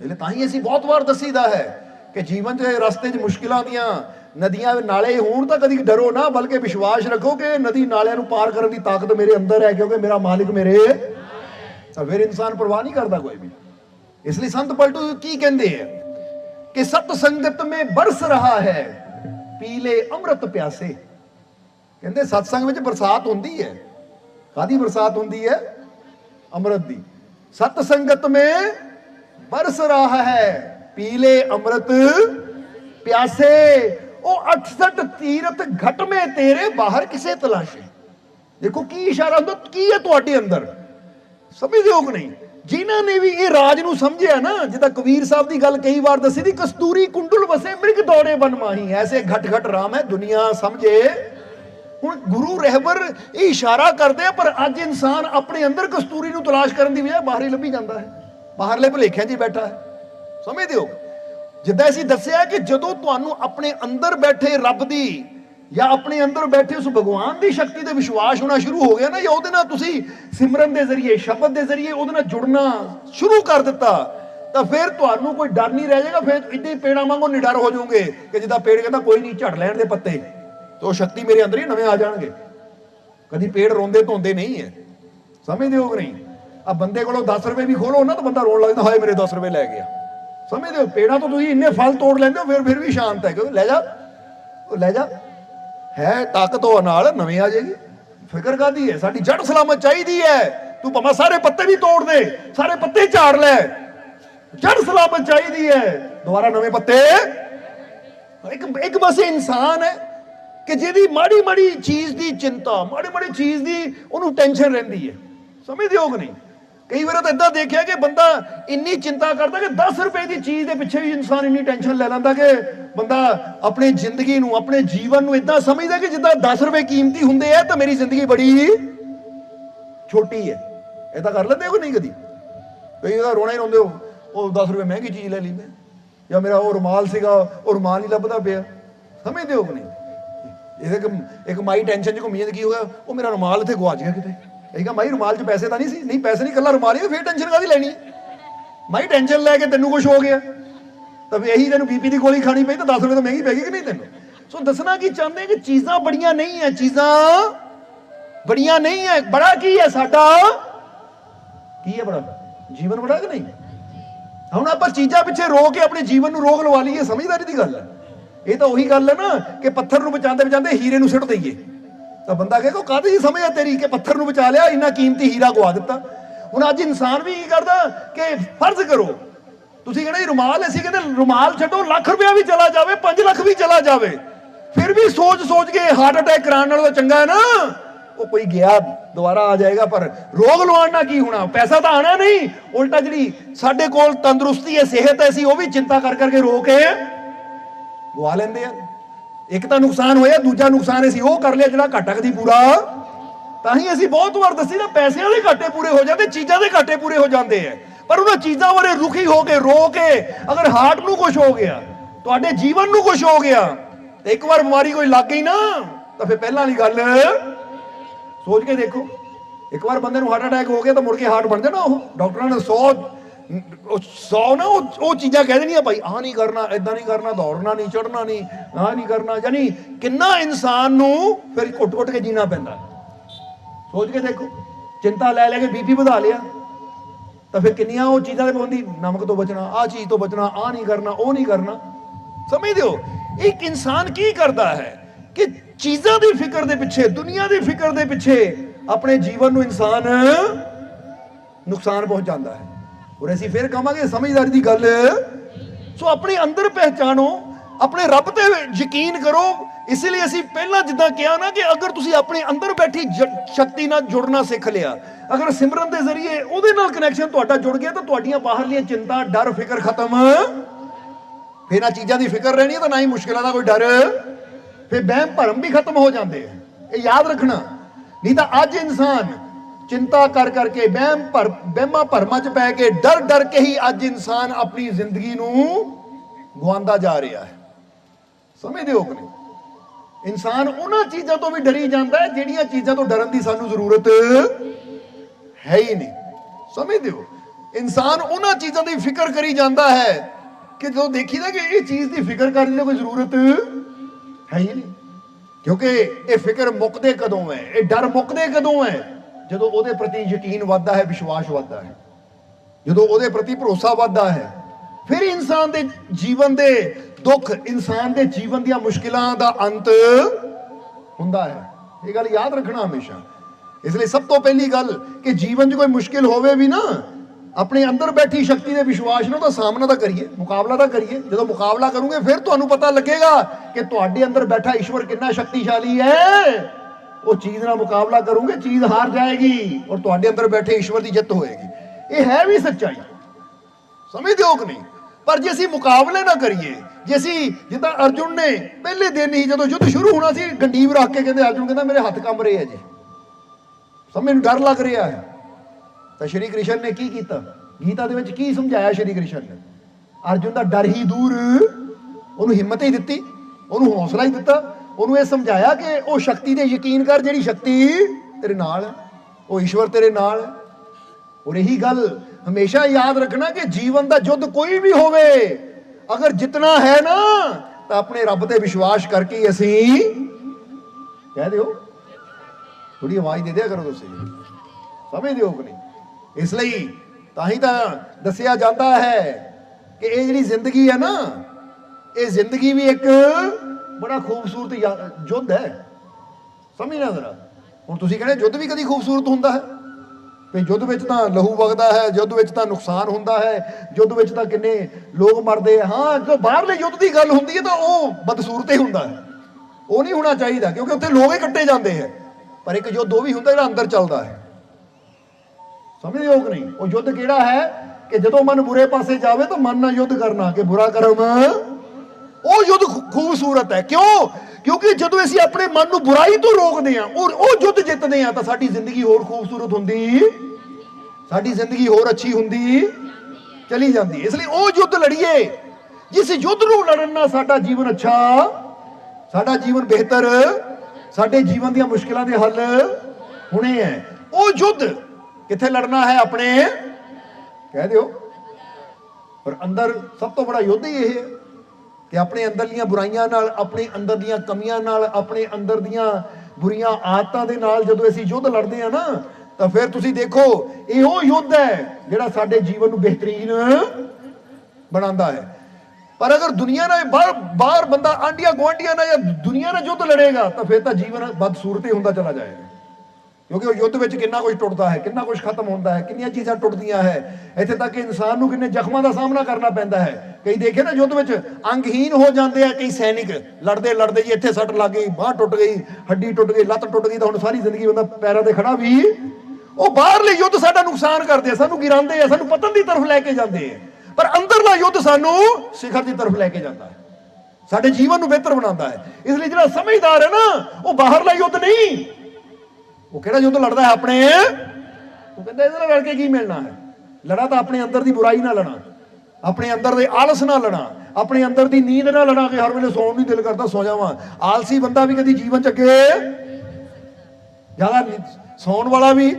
ਇਹਲੇ ਤਾਂ ਹੀ ਅਸੀਂ ਬਹੁਤ ਵਾਰ ਦੱਸੀਦਾ ਹੈ ਕਿ ਜੀਵਨ ਦੇ ਰਸਤੇ 'ਚ ਮੁਸ਼ਕਿਲਾਂ ਦੀਆਂ ਨਦੀਆਂ ਨਾਲੇ ਹੋਣ ਤਾਂ ਕਦੀ ਡਰੋ ਨਾ, ਬਲਕਿ ਵਿਸ਼ਵਾਸ ਰੱਖੋ ਕਿ ਨਦੀ ਨਾਲਿਆਂ ਨੂੰ ਪਾਰ ਕਰਨ ਦੀ ਤਾਕਤ ਮੇਰੇ ਅੰਦਰ ਹੈ, ਕਿਉਂਕਿ ਮੇਰਾ ਮਾਲਿਕ ਮੇਰੇ ਤਾਂ ਫਿਰ ਇਨਸਾਨ ਪਰਵਾਹ ਨਹੀਂ ਕਰਦਾ ਕੋਈ ਵੀ। ਇਸ ਲਈ ਸੰਤ ਪਲਟੂ ਕੀ ਕਹਿੰਦੇ ਹੈ? ਕਿ ਸਤ ਸੰਗਤ ਮੇ ਬਰਸ ਰਹਾ ਹੈ, ਪੀਲੇ ਅੰਮ੍ਰਿਤ ਪਿਆਸੇ। ਕਹਿੰਦੇ ਸਤਸੰਗ ਵਿੱਚ ਬਰਸਾਤ ਹੁੰਦੀ ਹੈ। ਕਾਦੀ ਬਰਸਾਤ ਹੁੰਦੀ ਹੈ? ਅੰਮ੍ਰਿਤ ਦੀ। ਸਤ ਸੰਗਤ ਮੇ ਬਰਸ ਰਹਾ ਹੈ। ਪੀਲੇ ਅੰਮ੍ਰਿਤ ਪਿਆਸੇ, ਉਹ 68 ਤੀਰਥ ਘਟਮੇ ਤੇਰੇ ਬਾਹਰ ਕਿਸੇ ਤਲਾਸ਼ੇ। ਦੇਖੋ ਕੀ ਇਸ਼ਾਰਾ ਹੁੰਦਾ, ਕੀ ਹੈ ਤੁਹਾਡੇ ਅੰਦਰ? ਸਮਝਦੇ ਹੋ ਕਿ ਨਹੀਂ? ਜਿਨ੍ਹਾਂ ਨੇ ਵੀ ਇਹ ਰਾਜ ਨੂੰ ਸਮਝਿਆ ਨਾ, ਜਿੱਦਾਂ ਕਬੀਰ ਸਾਹਿਬ ਦੀ ਗੱਲ ਕਈ ਵਾਰ ਦੱਸੀ ਦੀ, ਕਸਤੂਰੀ ਕੁੰਡਲ ਵਸੇ ਮ੍ਰਿਗ ਦੌੜੇ ਬਨ ਐਸੇ ਘਟ ਘਟ ਰਾਮ ਹੈ, ਦੁਨੀਆ ਸਮਝੇ। ਹੁਣ ਗੁਰੂ ਰਹਿਬਰ ਇਹ ਇਸ਼ਾਰਾ ਕਰਦੇ ਆ, ਪਰ ਅੱਜ ਇਨਸਾਨ ਆਪਣੇ ਅੰਦਰ ਕਸਤੂਰੀ ਨੂੰ ਤਲਾਸ਼ ਕਰਨ ਦੀ ਬਜਾਏ ਬਾਹਰ ਹੀ ਲੱਭੀ ਜਾਂਦਾ ਹੈ। ਬਾਹਰਲੇ ਭੁਲੇਖਿਆਂ 'ਚ ਹੀ ਬੈਠਾ ਹੈ। ਸਮਝਦੇ ਹੋ? ਜਿੱਦਾਂ ਅਸੀਂ ਦੱਸਿਆ ਕਿ ਜਦੋਂ ਤੁਹਾਨੂੰ ਆਪਣੇ ਅੰਦਰ ਬੈਠੇ ਰੱਬ ਦੀ ਜਾਂ ਆਪਣੇ ਅੰਦਰ ਬੈਠੇ ਉਸ ਭਗਵਾਨ ਦੀ ਸ਼ਕਤੀ ਤੇ ਵਿਸ਼ਵਾਸ ਹੋਣਾ ਸ਼ੁਰੂ ਹੋ ਗਿਆ ਨਾ, ਜਾਂ ਉਹਦੇ ਨਾਲ ਤੁਸੀਂ ਸਿਮਰਨ ਦੇ ਜ਼ਰੀਏ, ਸ਼ਬਦ ਦੇ ਜ਼ਰੀਏ ਉਹਦੇ ਨਾਲ ਜੁੜਨਾ ਸ਼ੁਰੂ ਕਰ ਦਿੱਤਾ, ਤਾਂ ਫਿਰ ਤੁਹਾਨੂੰ ਕੋਈ ਡਰ ਨਹੀਂ ਰਹਿ ਜਾਏਗਾ, ਫਿਰ ਇੱਦਾਂ ਹੀ ਪੇੜਾਂ ਵਾਂਗੂ ਨਿਡਰ ਹੋ ਜਾਓਗੇ ਕਿ ਜਿੱਦਾਂ ਪੇੜ ਕਹਿੰਦਾ ਕੋਈ ਨਹੀਂ, ਝੜ ਲੈਣ ਦੇ ਪੱਤੇ, ਤੇ ਉਹ ਸ਼ਕਤੀ ਮੇਰੇ ਅੰਦਰ ਹੀ ਨਵੇਂ ਆ ਜਾਣਗੇ। ਕਦੀ ਪੇੜ ਰੋਂਦੇ ਧੋਂਦੇ ਨਹੀਂ ਹੈ। ਸਮਝਦੇ ਹੋ ਕਿ ਨਹੀਂ? ਆ ਬੰਦੇ ਕੋਲੋਂ 10 ਰੁਪਏ ਵੀ ਖੋਲੋ ਨਾ ਤਾਂ ਬੰਦਾ ਰੋਣ ਲੱਗਦਾ, ਹਾਏ ਮੇਰੇ 10 ਰੁਪਏ ਲੈ ਗਿਆ। ਸਮਝਦੇ ਹੋ? ਪੇੜਾਂ ਤੋਂ ਤੁਸੀਂ ਇੰਨੇ ਫਲ ਤੋੜ ਲੈਂਦੇ ਹੋ, ਫਿਰ ਫਿਰ ਵੀ ਸ਼ਾਂਤ ਹੈ। ਕਿਉਂਕਿ ਲੈ ਜਾ, ਉਹ ਲੈ ਜਾ। ਹੈ ਤਾਕਤ ਉਹ ਨਾਲ, ਨਵੇਂ ਆ ਜਾਏਗੀ। ਫਿਕਰ ਕਾਦੀ ਹੈ? ਸਾਡੀ ਜੜ ਸਲਾਮਤ ਚਾਹੀਦੀ ਹੈ। ਤੂੰ ਭਾਵੇਂ ਸਾਰੇ ਪੱਤੇ ਵੀ ਤੋੜ ਦੇ, ਸਾਰੇ ਪੱਤੇ ਝਾੜ ਲੈ। ਜੜ ਸਲਾਮਤ ਚਾਹੀਦੀ ਹੈ। ਦੁਬਾਰਾ ਨਵੇਂ ਪੱਤੇ। ਇੱਕ ਇੱਕ ਬਸ ਇਨਸਾਨ ਹੈ ਕਿ ਜਿਹਦੀ ਮਾੜੀ ਮਾੜੀ ਚੀਜ਼ ਦੀ ਚਿੰਤਾ ਮਾੜੀ ਮਾੜੀ ਚੀਜ਼ ਦੀ ਉਹਨੂੰ ਟੈਨਸ਼ਨ ਰਹਿੰਦੀ ਹੈ। ਸਮਝਦੇ ਹੋ ਕਿ ਨਹੀਂ? ਕਈ ਵਾਰ ਤਾਂ ਇਦਾਂ ਦੇਖਿਆ ਕਿ ਬੰਦਾ ਇੰਨੀ ਚਿੰਤਾ ਕਰਦਾ ਕਿ 10 ਰੁਪਏ ਦੀ ਚੀਜ਼ ਦੇ ਪਿੱਛੇ ਵੀ ਇਨਸਾਨ ਇੰਨੀ ਟੈਨਸ਼ਨ ਲੈ ਲੈਂਦਾ ਕਿ ਬੰਦਾ ਆਪਣੀ ਜ਼ਿੰਦਗੀ ਨੂੰ, ਆਪਣੇ ਜੀਵਨ ਨੂੰ ਇਦਾਂ ਸਮਝਦਾ ਕਿ ਜਿੱਦਾਂ 10 ਰੁਪਏ ਕੀਮਤੀ ਹੁੰਦੇ ਆ ਤਾਂ ਮੇਰੀ ਜ਼ਿੰਦਗੀ ਬੜੀ ਛੋਟੀ ਹੈ। ਇਦਾਂ ਕਰ ਲੈਂਦੇ ਹੋ ਕਿ ਨਹੀਂ ਕਦੀ? ਕਈ ਵਾਰ ਰੋਣਾ ਹੀ ਰੋਂਦੇ ਹੋ, ਉਹ 10 ਰੁਪਏ ਮਹਿੰਗੀ ਚੀਜ਼ ਲੈ ਲਈ ਮੈਂ, ਜਾਂ ਮੇਰਾ ਉਹ ਰੁਮਾਲ ਸੀਗਾ, ਉਹ ਰੁਮਾਲ ਹੀ ਲੱਭਦਾ ਪਿਆ। ਸਮਝਦੇ ਹੋ ਕਿ ਨਹੀਂ? ਇਹਦੇ ਇੱਕ ਮਾਈ ਟੈਨਸ਼ਨ ਚ ਘੁੰਮੀ ਜਾਂਦੀ, ਕੀ ਹੋ ਗਿਆ? ਉਹ ਮੇਰਾ ਰੁਮਾਲ ਇੱਥੇ ਗਵਾਚ ਗਿਆ ਕਿਤੇ। ਇਹ ਕਹਾ, ਮਾਈ, ਰੁਮਾਲ 'ਚ ਪੈਸੇ ਤਾਂ ਨਹੀਂ ਸੀ? ਨਹੀਂ, ਪੈਸੇ ਨਹੀਂ ਕੱਲਾ ਰੁਮਾਲ ਹੀ ਫੇਰ ਟੈਨਸ਼ਨ ਕਾਦੀ ਲੈਣੀ? ਮਾਈ ਟੈਨਸ਼ਨ ਲੈ ਕੇ ਤੈਨੂੰ ਕੁਝ ਹੋ ਗਿਆ। ਤਾਂ ਇਹੀ ਤੈਨੂੰ ਬੀਪੀ ਦੀ ਗੋਲੀ ਖਾਣੀ ਪਈ, ਤਾਂ 10 ਰੁਪਏ ਤਾਂ ਮਹਿੰਗੀ ਪੈ ਗਈ ਕਿ ਨਹੀਂ ਤੈਨੂੰ? ਸੋ ਦੱਸਣਾ ਕੀ ਚਾਹੁੰਦੇ ਕਿ ਚੀਜ਼ਾਂ ਬੜੀਆਂ ਨਹੀਂ ਹੈ ਚੀਜ਼ਾਂ ਬੜੀਆਂ ਨਹੀਂ ਹੈ ਬੜਾ ਕੀ ਹੈ ਸਾਡਾ? ਕੀ ਹੈ ਬੜਾ? ਜੀਵਨ ਬੜਾ ਕਿ ਨਹੀਂ? ਹੁਣ ਆਪਾਂ ਚੀਜ਼ਾਂ ਪਿੱਛੇ ਰੋ ਕੇ ਆਪਣੇ ਜੀਵਨ ਨੂੰ ਰੋਕ ਲਵਾ ਲਈਏ, ਸਮਝਦਾਰੀ ਦੀ ਗੱਲ ਹੈ ਇਹ ਤਾਂ ਉਹੀ ਗੱਲ ਹੈ ਨਾ ਕਿ ਪੱਥਰ ਨੂੰ ਬਚਾਉਂਦੇ ਬਚਾਉਂਦੇ ਹੀਰੇ ਨੂੰ ਸਿੱਟ ਦਈਏ। ਤਾਂ ਬੰਦਾ ਕਹੇਗਾ ਕਾਹਦੀ ਜੀ ਸਮਝ ਆ ਤੇਰੀ ਕਿ ਪੱਥਰ ਨੂੰ ਬਚਾ ਲਿਆ, ਇੰਨਾ ਕੀਮਤੀ ਹੀਰਾ ਗਵਾ ਦਿੱਤਾ। ਹੁਣ ਅੱਜ ਇਨਸਾਨ ਵੀ ਕੀ ਕਰਦਾ ਕਿ ਫਰਜ਼ ਕਰੋ। ਤੁਸੀਂ ਕਹਿੰਦੇ ਰੁਮਾਲ, ਅਸੀਂ ਕਹਿੰਦੇ ਰੁਮਾਲ ਛੱਡੋ, ਲੱਖ ਰੁਪਇਆ ਵੀ ਚਲਾ ਜਾਵੇ 5 ਲੱਖ ਵੀ ਚਲਾ ਜਾਵੇ। ਫਿਰ ਵੀ ਸੋਚ ਸੋਚ ਕੇ ਹਾਰਟ ਅਟੈਕ ਕਰਾਉਣ ਨਾਲੋਂ ਤਾਂ ਚੰਗਾ ਹੈ ਨਾ। ਉਹ ਕੋਈ ਗਿਆ, ਦੁਬਾਰਾ ਆ ਜਾਏਗਾ, ਪਰ ਰੋਗ ਲਵਾਉਣ ਨਾਲ ਕੀ ਹੋਣਾ? ਪੈਸਾ ਤਾਂ ਆਣਾ ਨਹੀਂ। ਉਲਟਾ ਜਿਹੜੀ ਸਾਡੇ ਕੋਲ ਤੰਦਰੁਸਤੀ ਹੈ, ਸਿਹਤ ਹੈ, ਅਸੀਂ ਉਹ ਵੀ ਚਿੰਤਾ ਕਰ ਕਰਕੇ ਰੋ ਕੇ ਗਵਾ ਲੈਂਦੇ ਆ। ਇੱਕ ਤਾਂ ਨੁਕਸਾਨ ਹੋਇਆ, ਦੂਜਾ ਨੁਕਸਾਨ ਅਸੀਂ ਉਹ ਕਰ ਲਿਆ ਜਿਹੜਾ ਘਾਟਾ ਕਦੀ ਪੂਰਾ। ਤਾਂ ਹੀ ਅਸੀਂ ਬਹੁਤ ਵਾਰ ਦੱਸੀ ਨਾ, ਪੈਸਿਆਂ ਦੇ ਘਾਟੇ ਪੂਰੇ ਹੋ ਜਾਂਦੇ, ਚੀਜ਼ਾਂ ਦੇ ਘਾਟੇ ਪੂਰੇ ਹੋ ਜਾਂਦੇ ਆ ਪਰ ਉਹਨਾਂ ਚੀਜ਼ਾਂ ਬਾਰੇ ਰੁਖੀ ਹੋ ਕੇ, ਰੋ ਕੇ, ਅਗਰ ਹਾਰਟ ਨੂੰ ਕੁਝ ਹੋ ਗਿਆ, ਤੁਹਾਡੇ ਜੀਵਨ ਨੂੰ ਕੁਝ ਹੋ ਗਿਆ ਤੇ ਇੱਕ ਵਾਰ ਬਿਮਾਰੀ ਕੋਈ ਲੱਗ ਗਈ ਨਾ, ਤਾਂ ਫਿਰ ਪਹਿਲਾਂ ਵਾਲੀ ਗੱਲ, ਸੋਚ ਕੇ ਦੇਖੋ। ਇੱਕ ਵਾਰ ਬੰਦੇ ਨੂੰ ਹਾਰਟ ਅਟੈਕ ਹੋ ਗਿਆ ਤਾਂ ਮੁੜ ਕੇ ਹਾਰਟ ਬਣ ਜਾਣਾ ਉਹ। ਡਾਕਟਰਾਂ ਨੇ 100 ਸੌ ਨਾ, ਉਹ ਚੀਜ਼ਾਂ ਕਹਿ ਦੇਣੀਆਂ ਭਾਈ, ਆਹ ਨਹੀਂ ਕਰਨਾ ਇਦਾਂ ਨਹੀਂ ਕਰਨਾ, ਦੌੜਨਾ ਨਹੀਂ ਚੜਨਾ ਨਹੀਂ, ਆਹ ਨਹੀਂ ਕਰਨਾ, ਯਾਨੀ ਕਿੰਨਾ ਇਨਸਾਨ ਨੂੰ ਫਿਰ ਘੁੱਟ-ਘੁੱਟ ਕੇ ਜੀਣਾ ਪੈਂਦਾ। ਸੋਚ ਕੇ ਦੇਖੋ, ਚਿੰਤਾ ਲੈ ਲੈ ਕੇ ਬੀਪੀ ਵਧਾ ਲਿਆ, ਤਾਂ ਫਿਰ ਕਿੰਨੀਆਂ ਉਹ ਚੀਜ਼ਾਂ ਦੇ ਪਾਉਂਦੀ ਨਮਕ ਤੋਂ ਬਚਣਾ, ਆਹ ਚੀਜ਼ ਤੋਂ ਬਚਣਾ, ਆਹ ਨਹੀਂ ਕਰਨਾ, ਉਹ ਨਹੀਂ ਕਰਨਾ। ਸਮਝਦੇ ਹੋ ਇੱਕ ਇਨਸਾਨ ਕੀ ਕਰਦਾ ਹੈ ਕਿ ਚੀਜ਼ਾਂ ਦੀ ਫਿਕਰ ਦੇ ਪਿੱਛੇ, ਦੁਨੀਆ ਦੀ ਫਿਕਰ ਦੇ ਪਿੱਛੇ ਆਪਣੇ ਜੀਵਨ ਨੂੰ ਇਨਸਾਨ ਨੁਕਸਾਨ ਪਹੁੰਚਾਉਂਦਾ ਹੈ। ਔਰ ਅਸੀਂ ਫਿਰ ਕਹਾਂਗੇ, ਸਮਝਦਾਰੀ ਦੀ ਗੱਲ ਸੋ ਆਪਣੇ ਅੰਦਰ ਪਹਿਚਾਨੋ ਆਪਣੇ ਰੱਬ ਤੇ ਯਕੀਨ ਕਰੋ। ਇਸ ਲਈ ਅਸੀਂ ਪਹਿਲਾਂ ਜਿੱਦਾਂ ਕਿਹਾ ਨਾ ਕਿ ਅਗਰ ਤੁਸੀਂ ਆਪਣੇ ਅੰਦਰ ਬੈਠੀ ਜ- ਸ਼ਕਤੀ ਨਾਲ ਜੁੜਨਾ ਸਿੱਖ ਲਿਆ, ਅਗਰ ਸਿਮਰਨ ਦੇ ਜ਼ਰੀਏ ਉਹਦੇ ਨਾਲ ਕਨੈਕਸ਼ਨ ਤੁਹਾਡਾ ਜੁੜ ਗਿਆ, ਤਾਂ ਤੁਹਾਡੀਆਂ ਬਾਹਰਲੀਆਂ ਚਿੰਤਾ, ਡਰ, ਫਿਕਰ ਖਤਮ। ਫਿਰ ਨਾ ਚੀਜ਼ਾਂ ਦੀ ਫਿਕਰ ਰਹਿਣੀ ਹੈ, ਤਾਂ ਨਾ ਹੀ ਮੁਸ਼ਕਿਲਾਂ ਦਾ ਕੋਈ ਡਰ। ਫਿਰ ਵਹਿਮ ਭਰਮ ਵੀ ਖਤਮ ਹੋ ਜਾਂਦੇ ਇਹ ਯਾਦ ਰੱਖਣਾ। ਨਹੀਂ ਤਾਂ ਅੱਜ ਇਨਸਾਨ ਚਿੰਤਾ ਕਰ ਕਰਕੇ ਵਹਿਮ ਭਰ, ਵਹਿਮਾਂ ਭਰਮਾਂ 'ਚ ਪੈ ਕੇ ਡਰ ਡਰ ਕੇ ਹੀ ਅੱਜ ਇਨਸਾਨ ਆਪਣੀ ਜ਼ਿੰਦਗੀ ਨੂੰ ਗਵਾਉਂਦਾ ਜਾ ਰਿਹਾ ਹੈ। ਸਮਝਦੇ ਹੋ ਕਿ ਨਹੀਂ? ਇਨਸਾਨ ਉਹਨਾਂ ਚੀਜ਼ਾਂ ਤੋਂ ਵੀ ਡਰੀ ਜਾਂਦਾ ਹੈ ਜਿਹੜੀਆਂ ਚੀਜ਼ਾਂ ਤੋਂ ਡਰਨ ਦੀ ਸਾਨੂੰ ਜ਼ਰੂਰਤ ਹੈ ਹੀ ਨਹੀਂ। ਸਮਝਦੇ ਹੋ? ਇਨਸਾਨ ਉਹਨਾਂ ਚੀਜ਼ਾਂ ਦੀ ਫਿਕਰ ਕਰੀ ਜਾਂਦਾ ਹੈ ਕਿ ਜਦੋਂ ਦੇਖੀਦਾ ਕਿ ਇਹ ਚੀਜ਼ ਦੀ ਫਿਕਰ ਕਰਨ ਦੀ ਕੋਈ ਜ਼ਰੂਰਤ ਹੈ ਹੀ ਨਹੀਂ। ਕਿਉਂਕਿ ਇਹ ਫਿਕਰ ਮੁੱਕਦੇ ਕਦੋਂ ਹੈ? ਇਹ ਡਰ ਮੁੱਕਦੇ ਕਦੋਂ ਹੈ? ਜਦੋਂ ਉਹਦੇ ਪ੍ਰਤੀ ਯਕੀਨ ਵੱਧਦਾ ਹੈ, ਵਿਸ਼ਵਾਸ ਵੱਧਦਾ ਹੈ। ਜਦੋਂ ਉਹਦੇ ਪ੍ਰਤੀ ਭਰੋਸਾ ਵੱਧਦਾ ਹੈ, ਫਿਰ ਇਨਸਾਨ ਦੇ ਜੀਵਨ ਦੇ ਦੁੱਖ, ਇਨਸਾਨ ਦੇ ਜੀਵਨ ਦੀਆਂ ਮੁਸ਼ਕਿਲਾਂ ਦਾ ਅੰਤ ਹੁੰਦਾ ਹੈ। ਇਹ ਗੱਲ ਯਾਦ ਰੱਖਣਾ ਹਮੇਸ਼ਾ। ਇਸ ਲਈ ਸਭ ਤੋਂ ਪਹਿਲੀ ਗੱਲ ਕਿ ਜੀਵਨ 'ਚ ਕੋਈ ਮੁਸ਼ਕਿਲ ਹੋਵੇ ਵੀ ਨਾ, ਆਪਣੇ ਅੰਦਰ ਬੈਠੀ ਸ਼ਕਤੀ ਦੇ ਵਿਸ਼ਵਾਸ ਨਾਲ ਉਹਦਾ ਸਾਹਮਣਾ ਤਾਂ ਕਰੀਏ, ਮੁਕਾਬਲਾ ਤਾਂ ਕਰੀਏ। ਜਦੋਂ ਮੁਕਾਬਲਾ ਕਰੋਗੇ, ਫਿਰ ਤੁਹਾਨੂੰ ਪਤਾ ਲੱਗੇਗਾ ਕਿ ਤੁਹਾਡੇ ਅੰਦਰ ਬੈਠਾ ਈਸ਼ਵਰ ਕਿੰਨਾ ਸ਼ਕਤੀਸ਼ਾਲੀ ਹੈ। ਉਹ ਚੀਜ਼ ਨਾਲ ਮੁਕਾਬਲਾ ਕਰੋਗੇ, ਚੀਜ਼ ਹਾਰ ਜਾਏਗੀ ਔਰ ਤੁਹਾਡੇ ਅੰਦਰ ਬੈਠੇ ਈਸ਼ਵਰ ਦੀ ਜਿੱਤ ਹੋਏਗੀ। ਇਹ ਹੈ ਵੀ ਸੱਚਾਈ। ਸਮਝਦੇ ਹੋ ਕਿ ਨਹੀਂ। ਪਰ ਜੇ ਅਸੀਂ ਮੁਕਾਬਲੇ ਨਾ ਕਰੀਏ, ਜੇ ਅਸੀਂ ਜਿੱਦਾਂ ਅਰਜੁਨ ਨੇ ਪਹਿਲੇ ਦਿਨ ਹੀ ਜਦੋਂ ਯੁੱਧ ਸ਼ੁਰੂ ਹੋਣਾ ਸੀ, ਗੰਡੀਵ ਰੱਖ ਕੇ ਕਹਿੰਦੇ, ਅਰਜੁਨ ਕਹਿੰਦਾ, ਮੇਰੇ ਹੱਥ ਕੰਬ ਰਹੇ ਆ ਜੀ। ਸਮਝ ਨੂੰ ਡਰ ਲੱਗ ਰਿਹਾ ਹੈ। ਤਾਂ ਸ਼੍ਰੀ ਕ੍ਰਿਸ਼ਨ ਨੇ ਕੀ ਕੀਤਾ? ਗੀਤਾ ਦੇ ਵਿੱਚ ਕੀ ਸਮਝਾਇਆ ਸ਼੍ਰੀ ਕ੍ਰਿਸ਼ਨ ਨੇ? ਅਰਜੁਨ ਦਾ ਡਰ ਹੀ ਦੂਰ। ਉਹਨੂੰ ਹਿੰਮਤ ਹੀ ਦਿੱਤੀ। ਉਹਨੂੰ ਹੌਸਲਾ ਹੀ ਦਿੱਤਾ। ਉਹਨੂੰ ਇਹ ਸਮਝਾਇਆ ਕਿ ਉਹ ਸ਼ਕਤੀ ਤੇ ਯਕੀਨ ਕਰ ਜਿਹੜੀ ਸ਼ਕਤੀ ਤੇਰੇ ਨਾਲ ਹੈ, ਉਹ ਈਸ਼ਵਰ ਤੇਰੇ ਨਾਲ ਹੈ। ਔਰ ਇਹੀ ਗੱਲ ਹਮੇਸ਼ਾ ਯਾਦ ਰੱਖਣਾ ਕਿ ਜੀਵਨ ਦਾ ਯੁੱਧ ਕੋਈ ਵੀ ਹੋਵੇ, ਅਗਰ ਜਿੱਤਣਾ ਹੈ ਨਾ, ਤਾਂ ਆਪਣੇ ਰੱਬ ਤੇ ਵਿਸ਼ਵਾਸ ਕਰਕੇ ਅਸੀਂ ਕਹਿ ਦਿਓ। ਥੋੜੀ ਆਵਾਜ਼ ਦੇ ਦਿਆ ਕਰੋ ਤੁਸੀਂ। ਸਮਝਦੇ ਹੋ ਕਿ ਨਹੀਂ? ਇਸ ਲਈ ਤਾਂ ਹੀ ਤਾਂ ਦੱਸਿਆ ਜਾਂਦਾ ਹੈ ਕਿ ਇਹ ਜਿਹੜੀ ਜ਼ਿੰਦਗੀ ਹੈ ਨਾ, ਇਹ ਜ਼ਿੰਦਗੀ ਵੀ ਇੱਕ ਬੜਾ ਖੂਬਸੂਰਤ ਯਾ- ਯੁੱਧ ਹੈ। ਸਮਝਣਾ ਜ਼ਰਾ। ਹੁਣ ਤੁਸੀਂ ਕਹਿੰਦੇ ਯੁੱਧ ਵੀ ਕਦੀ ਖੂਬਸੂਰਤ ਹੁੰਦਾ ਹੈ? ਵੀ ਯੁੱਧ ਵਿੱਚ ਤਾਂ ਲਹੂ ਵਗਦਾ ਹੈ ਯੁੱਧ ਵਿੱਚ ਤਾਂ ਨੁਕਸਾਨ ਹੁੰਦਾ ਹੈ ਯੁੱਧ ਵਿੱਚ ਤਾਂ ਕਿੰਨੇ ਲੋਕ ਮਰਦੇ ਆ। ਹਾਂ, ਜਦੋਂ ਬਾਹਰਲੇ ਯੁੱਧ ਦੀ ਗੱਲ ਹੁੰਦੀ ਹੈ ਤਾਂ ਉਹ ਬਦਸੂਰਤ ਹੀ ਹੁੰਦਾ ਹੈ। ਉਹ ਨਹੀਂ ਹੋਣਾ ਚਾਹੀਦਾ, ਕਿਉਂਕਿ ਉੱਥੇ ਲੋਕ ਹੀ ਕੱਟੇ ਜਾਂਦੇ ਹੈ। ਪਰ ਇੱਕ ਯੁੱਧ ਉਹ ਵੀ ਹੁੰਦਾ ਜਿਹੜਾ ਅੰਦਰ ਚੱਲਦਾ ਹੈ। ਸਮਝਦੇ ਹੋ ਕਿ ਨਹੀਂ? ਉਹ ਯੁੱਧ ਕਿਹੜਾ ਹੈ? ਕਿ ਜਦੋਂ ਮਨ ਬੁਰੇ ਪਾਸੇ ਜਾਵੇ ਤਾਂ ਮਨ ਨਾਲ ਯੁੱਧ ਕਰਨਾ, ਕਿ ਬੁਰਾ ਕਰਮ ਉਹ ਯੁੱਧ ਖੂਬਸੂਰਤ ਹੈ। ਕਿਉਂ? ਕਿਉਂਕਿ ਜਦੋਂ ਅਸੀਂ ਆਪਣੇ ਮਨ ਨੂੰ ਬੁਰਾਈ ਤੋਂ ਰੋਕਦੇ ਹਾਂ ਔਰ ਉਹ ਯੁੱਧ ਜਿੱਤਦੇ ਹਾਂ ਤਾਂ ਸਾਡੀ ਜ਼ਿੰਦਗੀ ਹੋਰ ਖੂਬਸੂਰਤ ਹੁੰਦੀ। ਸਾਡੀ ਜ਼ਿੰਦਗੀ ਹੋਰ ਅੱਛੀ ਹੁੰਦੀ। ਚਲੀ ਜਾਂਦੀ। ਇਸ ਲਈ ਉਹ ਯੁੱਧ ਲੜੀਏ। ਜਿਸ ਯੁੱਧ ਨੂੰ ਲੜਨ ਨਾਲ ਸਾਡਾ ਜੀਵਨ ਅੱਛਾ, ਸਾਡਾ ਜੀਵਨ ਬਿਹਤਰ, ਸਾਡੇ ਜੀਵਨ ਦੀਆਂ ਮੁਸ਼ਕਲਾਂ ਦੇ ਹੱਲ ਹੋਣੇ ਹੈ। ਉਹ ਯੁੱਧ ਕਿੱਥੇ ਲੜਨਾ ਹੈ ਆਪਣੇ? ਕਹਿ ਦਿਓ। ਪਰ ਅੰਦਰ ਸਭ ਤੋਂ ਬੜਾ ਯੁੱਧ ਹੀ ਇਹ ਹੈ। ਕਿ ਆਪਣੇ ਅੰਦਰਲੀਆਂ ਬੁਰਾਈਆਂ ਨਾਲ, ਆਪਣੇ ਅੰਦਰ ਦੀਆਂ ਕਮੀਆਂ ਨਾਲ, ਆਪਣੇ ਅੰਦਰ ਦੀਆਂ ਬੁਰੀਆਂ ਆਦਤਾਂ ਦੇ ਨਾਲ ਜਦੋਂ ਅਸੀਂ ਯੁੱਧ ਲੜਦੇ ਆ ਨਾ, ਤਾਂ ਫਿਰ ਤੁਸੀਂ ਦੇਖੋ, ਇਹੋ ਯੁੱਧ ਹੈ ਜਿਹੜਾ ਸਾਡੇ ਜੀਵਨ ਨੂੰ ਬਿਹਤਰੀਨ ਬਣਾਉਂਦਾ ਹੈ। ਪਰ ਅਗਰ ਦੁਨੀਆ ਨਾਲ ਬਾਹਰ ਬਾਹਰ ਬੰਦਾ ਆਂਡੀਆਂ ਗੁਆਂਢੀਆਂ ਨਾਲ ਜਾਂ ਦੁਨੀਆ ਨਾਲ ਯੁੱਧ ਲੜੇਗਾ, ਤਾਂ ਫਿਰ ਤਾਂ ਜੀਵਨ ਬਦਸੂਰਤ ਹੀ ਹੁੰਦਾ ਚਲਾ ਜਾਏਗਾ। ਕਿਉਂਕਿ ਉਹ ਯੁੱਧ ਵਿੱਚ ਕਿੰਨਾ ਕੁਝ ਟੁੱਟਦਾ ਹੈ, ਕਿੰਨਾ ਕੁਝ ਖਤਮ ਹੁੰਦਾ ਹੈ, ਕਿੰਨੀਆਂ ਚੀਜ਼ਾਂ ਟੁੱਟਦੀਆਂ ਹੈ। ਇੱਥੇ ਤੱਕ ਕਿ ਇਨਸਾਨ ਨੂੰ ਕਿੰਨੇ ਜ਼ਖਮਾਂ ਦਾ ਸਾਹਮਣਾ ਕਰਨਾ ਪੈਂਦਾ ਹੈ। ਕਈ ਦੇਖੇ ਨਾ ਯੁੱਧ ਵਿੱਚ ਅੰਗਹੀਨ ਹੋ ਜਾਂਦੇ ਆ, ਕਈ ਸੈਨਿਕ ਲੜਦੇ ਲੜਦੇ ਜੀ ਇੱਥੇ ਸੱਟ ਲੱਗ ਗਈ, ਬਾਹ ਟੁੱਟ ਗਈ, ਹੱਡੀ ਟੁੱਟ ਗਈ, ਲੱਤ ਟੁੱਟ ਗਈ ਤਾਂ ਹੁਣ ਸਾਰੀ ਜ਼ਿੰਦਗੀ ਬੰਦਾ ਪੈਰਾਂ ਤੇ ਖੜਾ ਵੀ ਉਹ ਬਾਹਰਲੇ ਯੁੱਧ ਸਾਡਾ ਨੁਕਸਾਨ ਕਰਦੇ ਆ, ਸਾਨੂੰ ਗਿਰਾਉਂਦੇ ਆ, ਸਾਨੂੰ ਪਤਨ ਦੀ ਤਰਫ ਲੈ ਕੇ ਜਾਂਦੇ ਆ। ਪਰ ਅੰਦਰਲਾ ਯੁੱਧ ਸਾਨੂੰ ਸਿਖਰ ਦੀ ਤਰਫ ਲੈ ਕੇ ਜਾਂਦਾ ਹੈ। ਸਾਡੇ ਜੀਵਨ ਨੂੰ ਬਿਹਤਰ ਬਣਾਉਂਦਾ ਹੈ। ਇਸ ਲਈ ਜਿਹੜਾ ਸਮਝਦਾਰ ਹੈ ਨਾ, ਉਹ ਬਾਹਰਲਾ ਯੁੱਧ ਨਹੀਂ ਉਹ ਕਿਹੜਾ ਯੁੱਧ ਲੜਦਾ ਹੈ ਆਪਣੇ? ਉਹ ਕਹਿੰਦਾ ਇਹਦੇ ਨਾਲ ਲੜ ਕੇ ਕੀ ਮਿਲਣਾ ਹੈ? ਲੜਾ ਤਾਂ ਆਪਣੇ ਅੰਦਰ ਦੀ ਬੁਰਾਈ ਨਾਲ ਲੜਨਾ ਆਪਣੇ ਅੰਦਰ ਦੇ ਆਲਸ ਨਾਲ ਲੜਨਾ ਆਪਣੇ ਅੰਦਰ ਦੀ ਨੀਂਦ ਨਾਲ ਲੜਾ ਕੇ ਹਰ ਵੇਲੇ ਸੌਣ ਨੂੰ ਦਿਲ ਕਰਦਾ ਸੌ ਜਾਵਾਂ। ਆਲਸੀ ਬੰਦਾ ਵੀ ਕਦੀ ਜੀਵਨ ਚ ਅੱਗੇ? ਜ਼ਿਆਦਾ ਸੌਣ ਵਾਲਾ ਵੀ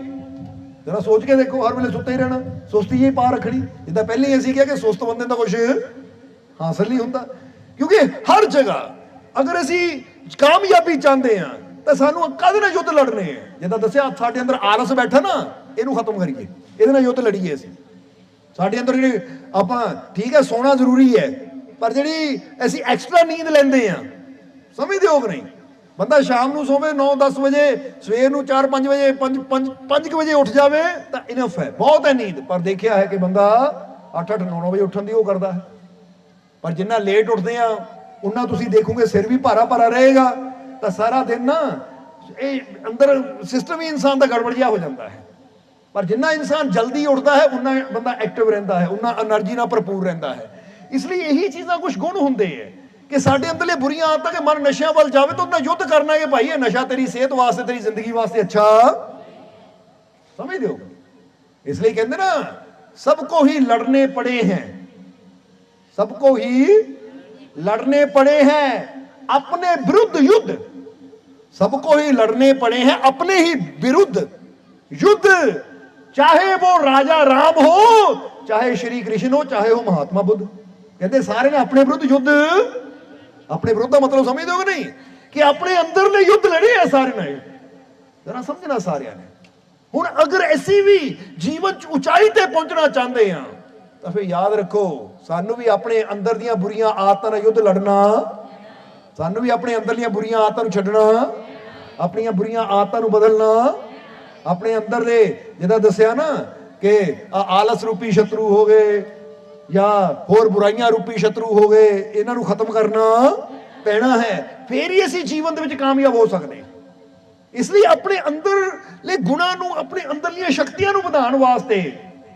ਜਰਾ ਸੋਚ ਕੇ ਦੇਖੋ, ਹਰ ਵੇਲੇ ਸੁੱਤੇ ਹੀ ਰਹਿਣਾ, ਸੁਸਤੀ ਹੀ ਪਾ ਰੱਖਣੀ। ਜਿੱਦਾਂ ਪਹਿਲੇ ਹੀ ਅਸੀਂ ਕਿਹਾ ਕਿ ਸੁਸਤ ਬੰਦੇ ਦਾ ਕੁਝ ਹਾਸਲ ਨਹੀਂ ਹੁੰਦਾ। ਕਿਉਂਕਿ ਹਰ ਜਗ੍ਹਾ ਅਗਰ ਅਸੀਂ ਕਾਮਯਾਬੀ ਚਾਹੁੰਦੇ ਹਾਂ ਤਾਂ ਸਾਨੂੰ ਕਾਹਦੇ ਨਾਲ ਯੁੱਧ ਲੜਨੇ ਆ? ਜਿੱਦਾਂ ਦੱਸਿਆ, ਸਾਡੇ ਅੰਦਰ ਆਲਸ ਬੈਠਾ ਨਾ, ਇਹਨੂੰ ਖਤਮ ਕਰੀਏ। ਇਹਦੇ ਨਾਲ ਯੁੱਧ ਲੜੀਏ ਅਸੀਂ। ਸਾਡੇ ਅੰਦਰ ਜਿਹੜੇ ਆਪਾਂ, ਠੀਕ ਹੈ, ਸੋਣਾ ਜ਼ਰੂਰੀ ਹੈ, ਪਰ ਜਿਹੜੀ ਅਸੀਂ ਐਕਸਟਰਾ ਨੀਂਦ ਲੈਂਦੇ ਆ ਸਮਝਦੇ ਹੋ ਕਿ ਨਹੀਂ? ਬੰਦਾ ਸ਼ਾਮ ਨੂੰ ਸੋਵੇ 9-10 ਵਜੇ, ਸਵੇਰ ਨੂੰ 4-5 ਵਜੇ 5-5 ਵਜੇ ਉੱਠ ਜਾਵੇ, ਤਾਂ ਇਨਫ ਹੈ। ਬਹੁਤ ਹੈ ਨੀਂਦ। ਪਰ ਦੇਖਿਆ ਹੈ ਕਿ ਬੰਦਾ 8-8 9-9 ਵਜੇ ਉੱਠਣ ਦੀ ਉਹ ਕਰਦਾ ਹੈ। ਪਰ ਜਿੰਨਾ ਲੇਟ ਉੱਠਦੇ ਆ ਉਹਨਾਂ ਤੁਸੀਂ ਦੇਖੋਗੇ ਸਿਰ ਵੀ ਭਾਰਾ ਭਾਰਾ ਰਹੇਗਾ। तो सारा दिन ना, ये अंदर सिस्टम ही इंसान का गड़बड़ जहा हो जाता है। पर जिन्ना इंसान जल्दी उठता है, उन्ना बंदा एक्टिव रहा है, उन्ना एनर्जी ना भरपूर रहा है। इसलिए यही चीज़ा कुछ गुण होंगे है कि साढ़े अंदर बुरी आदत कि मन नशे वाल जाए तो उन्हें युद्ध करना है, भाई है नशा तेरी सेहत वास्ते, तेरी ज़िंदगी वास्ते अच्छा। समझ दो इसलिए कहते ना, सबको ही लड़ने पड़े हैं। सबको ही लड़ने पड़े हैं। अपने विरुद्ध युद्ध। सबको ही लड़ने पड़े हैं अपने ही विरुद्ध युद्ध ਚਾਹੇ ਉਹ ਰਾਜਾ ਰਾਮ ਹੋ ਚਾਹੇ ਸ਼੍ਰੀ ਕ੍ਰਿਸ਼ਨ ਹੋ ਚਾਹੇ ਉਹ ਮਹਾਤਮਾ ਬੁੱਧ ਕਹਿੰਦੇ ਸਾਰੇ ਨੇ ਆਪਣੇ ਵਿਰੁੱਧ ਯੁੱਧ ਆਪਣੇ ਵਿਰੁੱਧ ਦਾ ਮਤਲਬ ਸਮਝਦੇ ਹੋ ਕਿ ਨਹੀਂ ਕਿ ਆਪਣੇ ਅੰਦਰਲੇ ਯੁੱਧ ਲੜੇ ਆ ਸਾਰੇ ਨੇ ਜਰਾ ਸਮਝਣਾ ਸਾਰਿਆਂ ਨੇ ਹੁਣ ਅਗਰ ਅਸੀਂ ਵੀ ਜੀਵਨ ਚ ਉਚਾਈ ਤੇ ਪਹੁੰਚਣਾ ਚਾਹੁੰਦੇ ਹਾਂ ਤਾਂ ਫਿਰ ਯਾਦ ਰੱਖੋ ਸਾਨੂੰ ਵੀ ਆਪਣੇ ਅੰਦਰ ਦੀਆਂ ਬੁਰੀਆਂ ਆਦਤਾਂ ਨਾਲ ਯੁੱਧ ਲੜਨਾ ਸਾਨੂੰ ਵੀ ਆਪਣੇ ਅੰਦਰਲੀਆਂ ਬੁਰੀਆਂ ਆਦਤਾਂ ਨੂੰ ਛੱਡਣਾ ਆਪਣੀਆਂ ਬੁਰੀਆਂ ਆਦਤਾਂ ਨੂੰ ਬਦਲਣਾ ਆਪਣੇ ਅੰਦਰ ਦੇ, ਜਿਹਦਾ ਦੱਸਿਆ ਨਾ ਕਿ ਆਲਸ ਰੂਪੀ ਸ਼ਤਰੂ ਹੋ ਗਏ ਜਾਂ ਹੋਰ ਬੁਰਾਈਆਂ ਰੂਪੀ ਸ਼ਤਰੂ ਹੋ ਗਏ, ਇਹਨਾਂ ਨੂੰ ਖਤਮ ਕਰਨਾ ਪੈਣਾ ਹੈ। ਫੇਰ ਹੀ ਅਸੀਂ ਜੀਵਨ ਦੇ ਵਿੱਚ ਕਾਮਯਾਬ ਹੋ ਸਕਦੇ ਇਸ ਲਈ ਆਪਣੇ ਅੰਦਰਲੇ ਗੁਣਾਂ ਨੂੰ, ਆਪਣੇ ਅੰਦਰਲੀਆਂ ਸ਼ਕਤੀਆਂ ਨੂੰ ਵਧਾਉਣ ਵਾਸਤੇ